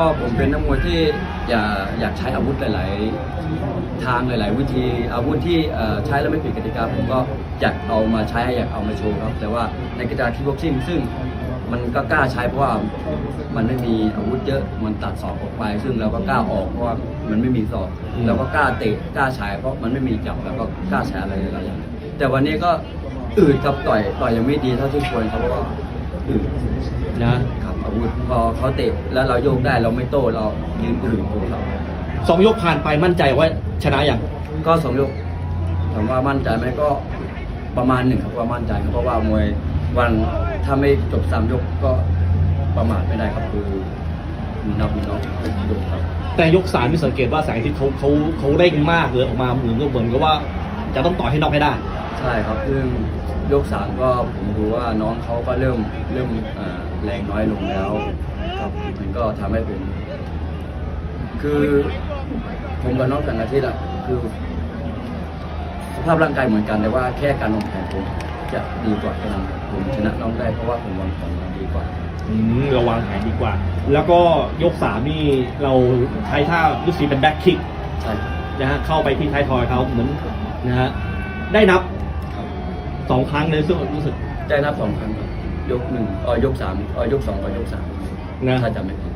ก็ผมเป็นนักมวยที่อยากอยากใช้อาวุธหลาย ๆ ทางหลาย ๆ วิธีอาวุธที่ใช้แล้วไม่ผิดกติกาผมก็อยากเอามาใช้อยากเอามาโชว์ครับ แต่ว่าในกีฬาคิกบ็อกซิ่งซึ่งมันก็กล้าใช้เพราะว่ามันไม่มีอาวุธเยอะมันตัดศอกออกไป ซึ่งเราก็กล้าออกเพราะว่ามันไม่มีศอกเราก็กล้าเตะกล้าใช้เพราะมันไม่มีจับแล้วก็กล้าใช้อะไรหลายๆอย่างแต่วันนี้ก็อืดครับต่อยต่อยยังไม่ดีเท่าที่ควรครับเพราะว่า อืดนะครับอาวุธพอเขาเตะแล้วเราโยกได้เราไม่โต้เรายืนอื่นอยู่ครับสองยกผ่านไปมั่นใจว่าชนะอย่างก็สองยกถามว่ามั่นใจไหมก็ประมาณหนึ่งครับว่ามั่นใจครับเพราะว่ามวยวันถ้าไม่จบสามยกก็ประมาทไม่ได้ครับคือมีน็อกมีน็อกเป็นยกครับแต่ยกสามที่สังเกตว่าแสงอาทิตย์เขาเขาเขาเร่งมากเลยออกมาเหมือนกับเหมือนกับว่า จะต้องต่อยให้น็อกให้ได้ ใช่ครับซึ่งยกสามก็ผมดูว่าน้องเขาก็เริ่มเริ่มเอ่อแรงน้อยลงแล้วครับมันก็ทำให้ผมคือผมกับน้องแต่งอาทิตย์อะคือสภาพร่างกายเหมือนกันแต่ว่าแค่การวางแผนผมจะดีกว่าแค่นั้นผมชนะน้องได้เพราะว่าผมวางแผนมาดีกว่าอืมเราวางแผนดีกว่า แล้วก็ยกสามนี่เราใช้ท่าลูกสีเป็นแบ็คคิกใช่ครับนะฮะเข้าไปที่ท้ายทอยเขาเหมือน นะฮะได้นับครับสองครั้งเลยซึ่งรู้สึกได้นับสองครั้งครับยกหนึ่งเออยกสามเออยกสองกับยกสามนะ ถ้าจำไม่ผิด